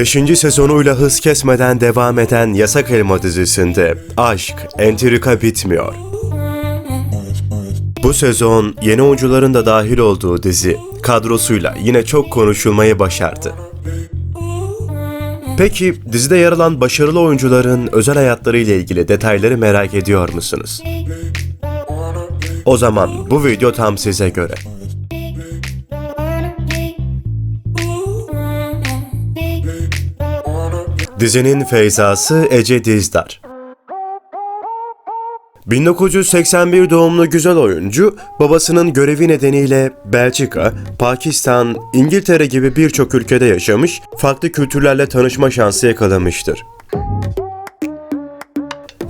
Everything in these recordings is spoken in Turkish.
Beşinci sezonuyla hız kesmeden devam eden Yasak Elma dizisinde aşk, entrika bitmiyor. Bu sezon yeni oyuncuların da dahil olduğu dizi kadrosuyla yine çok konuşulmayı başardı. Peki dizide yer alan başarılı oyuncuların özel hayatları ile ilgili detayları merak ediyor musunuz? O zaman bu video tam size göre. Dizinin feyzası Ece Dizdar. 1981 doğumlu güzel oyuncu, babasının görevi nedeniyle Belçika, Pakistan, İngiltere gibi birçok ülkede yaşamış, farklı kültürlerle tanışma şansı yakalamıştır.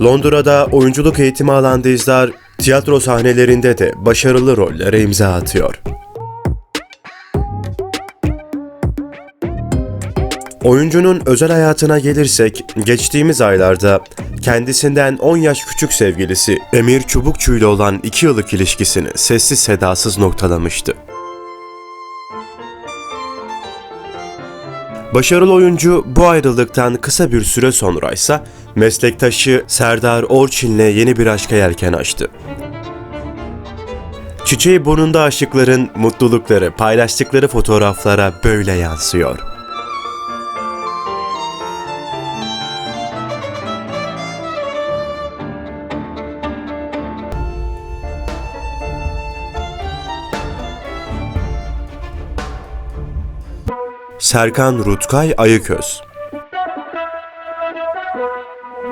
Londra'da oyunculuk eğitimi alan Dizdar, tiyatro sahnelerinde de başarılı rollere imza atıyor. Oyuncunun özel hayatına gelirsek, geçtiğimiz aylarda kendisinden 10 yaş küçük sevgilisi Emir Çubukçu ile olan 2 yıllık ilişkisini sessiz sedasız noktalamıştı. Başarılı oyuncu bu ayrılıktan kısa bir süre sonra ise meslektaşı Serdar Orçin'le yeni bir aşka yelken açtı. Çiçeği burnunda aşıkların mutlulukları paylaştıkları fotoğraflara böyle yansıyor. Serkan Rutkay Ayıköz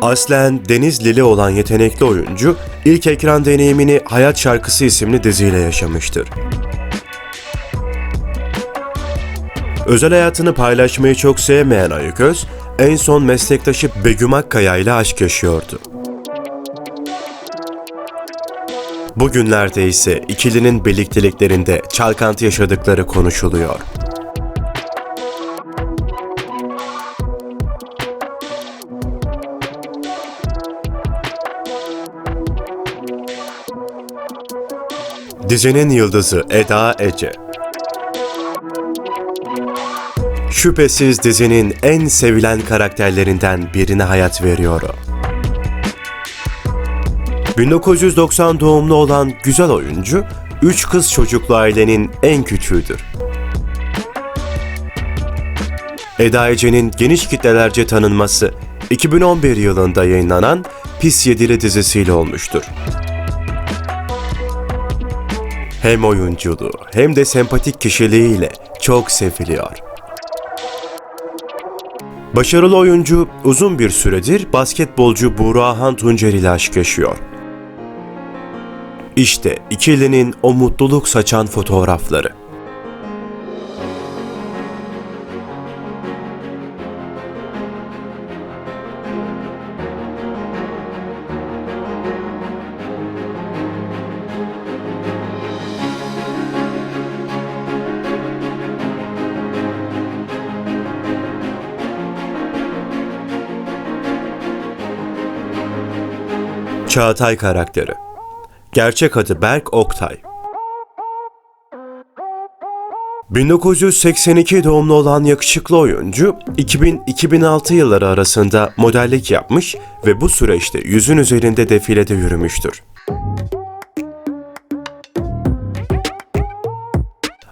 Aslen Denizlili olan yetenekli oyuncu, ilk ekran deneyimini Hayat Şarkısı isimli diziyle yaşamıştır. Özel hayatını paylaşmayı çok sevmeyen Ayıköz, en son meslektaşı Begüm Akkaya ile aşk yaşıyordu. Bugünlerde ise ikilinin birlikteliklerinde çalkantı yaşadıkları konuşuluyor. Dizinin yıldızı Eda Ece. Şüphesiz dizinin en sevilen karakterlerinden birine hayat veriyor o. 1990 doğumlu olan güzel oyuncu, üç kız çocuklu ailenin en küçüğüdür. Eda Ece'nin geniş kitlelerce tanınması 2011 yılında yayınlanan Pis Yedili dizisiyle olmuştur. Hem oyunculuğu hem de sempatik kişiliğiyle çok seviliyor. Başarılı oyuncu uzun bir süredir basketbolcu Buğrahan Tuncer ile aşk yaşıyor. İşte ikilinin o mutluluk saçan fotoğrafları. Çağatay karakteri. Gerçek adı Berk Oktay. 1982 doğumlu olan yakışıklı oyuncu 2000-2006 yılları arasında modellik yapmış ve bu süreçte yüzün üzerinde defilede yürümüştür.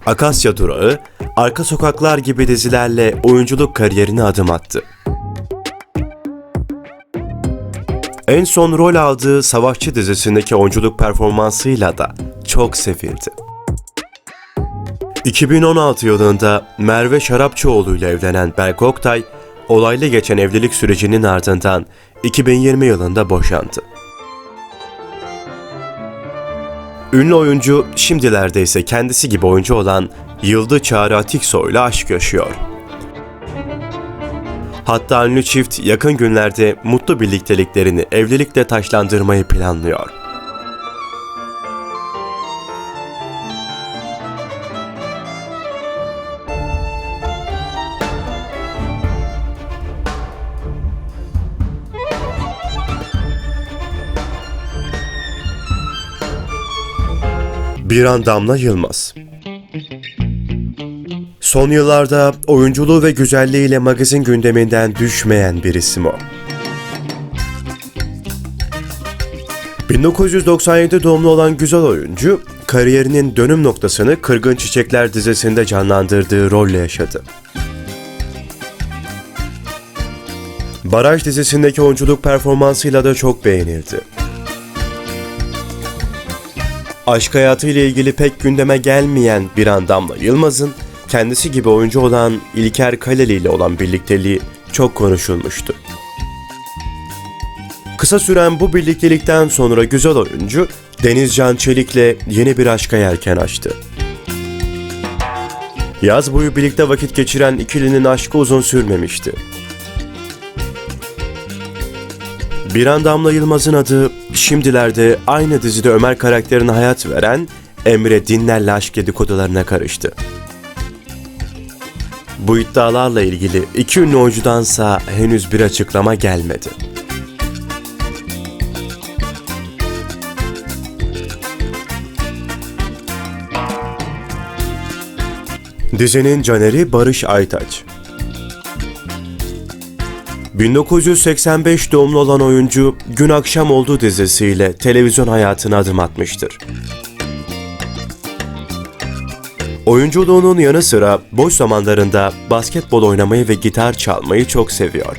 Akasya Durağı, Arka Sokaklar gibi dizilerle oyunculuk kariyerine adım attı. En son rol aldığı Savaşçı dizisindeki oyunculuk performansıyla da çok sevildi. 2016 yılında Merve Şarapçıoğlu ile evlenen Berk Oktay, olaylı geçen evlilik sürecinin ardından 2020 yılında boşandı. Ünlü oyuncu şimdilerde ise kendisi gibi oyuncu olan Yıldı Çağrı Atiksoy ile aşk yaşıyor. Hatta ünlü çift yakın günlerde mutlu birlikteliklerini evlilikle taşlandırmayı planlıyor. Bir an Damla Yılmaz Son yıllarda oyunculuğu ve güzelliğiyle magazin gündeminden düşmeyen bir isim o. 1997 doğumlu olan güzel oyuncu, kariyerinin dönüm noktasını Kırgın Çiçekler dizisinde canlandırdığı rolle yaşadı. Baraj dizisindeki oyunculuk performansıyla da çok beğenildi. Aşk hayatıyla ilgili pek gündeme gelmeyen bir an Damla Yılmaz'ın kendisi gibi oyuncu olan İlker Kaleli ile olan birlikteliği çok konuşulmuştu. Kısa süren bu birliktelikten sonra güzel oyuncu Denizcan Çelik'le yeni bir aşka yelken açtı. Yaz boyu birlikte vakit geçiren ikilinin aşkı uzun sürmemişti. Bir an Damla Yılmaz'ın adı şimdilerde aynı dizide Ömer karakterine hayat veren Emre Dinler'le aşk dedikodularına karıştı. Bu iddialarla ilgili iki ünlü oyuncudansa henüz bir açıklama gelmedi. Dizinin caneri Barış Aytaç. 1985 doğumlu olan oyuncu Gün Akşam Oldu dizisiyle televizyon hayatına adım atmıştır. Oyunculuğunun yanı sıra boş zamanlarında basketbol oynamayı ve gitar çalmayı çok seviyor.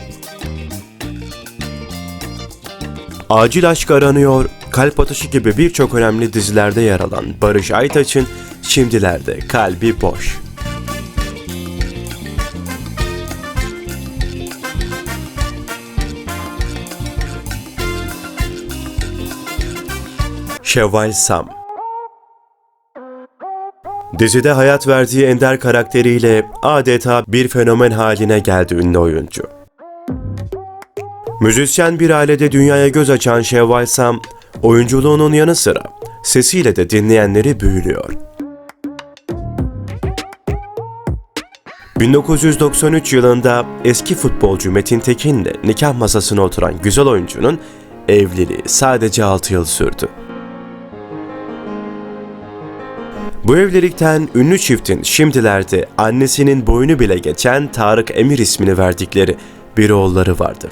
Acil Aşk Aranıyor, Kalp Atışı gibi birçok önemli dizilerde yer alan Barış Aytaç'ın şimdilerde kalbi boş. Şevval Sam Dizide hayat verdiği ender karakteriyle adeta bir fenomen haline geldi ünlü oyuncu. Müzisyen bir ailede dünyaya göz açan Şevval Sam, oyunculuğunun yanı sıra sesiyle de dinleyenleri büyülüyor. 1993 yılında eski futbolcu Metin Tekin'le nikah masasına oturan güzel oyuncunun evliliği sadece 6 yıl sürdü. Bu evlilikten ünlü çiftin şimdilerde annesinin boynu bile geçen Tarık Emir ismini verdikleri bir oğulları vardır.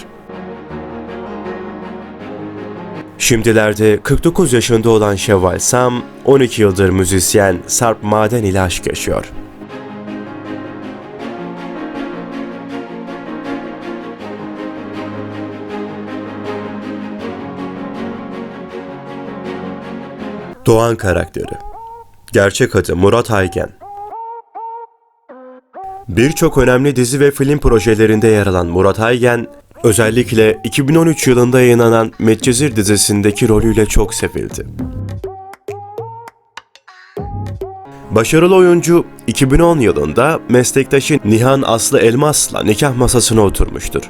Şimdilerde 49 yaşında olan Şevval Sam, 12 yıldır müzisyen Sarp Maden ile aşk yaşıyor. Doğan karakteri Gerçek adı Murat Aygen. Birçok önemli dizi ve film projelerinde yer alan Murat Aygen, özellikle 2013 yılında yayınlanan Medcezir dizisindeki rolüyle çok sevildi. Başarılı oyuncu 2010 yılında meslektaşı Nihan Aslı Elmas'la nikah masasına oturmuştur.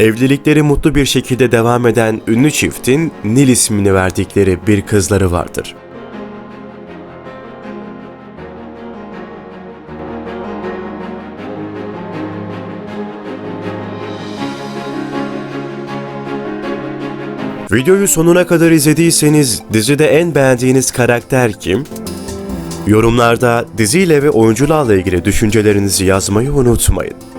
Evlilikleri mutlu bir şekilde devam eden ünlü çiftin Nil ismini verdikleri bir kızları vardır. Videoyu sonuna kadar izlediyseniz dizide en beğendiğiniz karakter kim? Yorumlarda diziyle ve oyunculuğla ilgili düşüncelerinizi yazmayı unutmayın.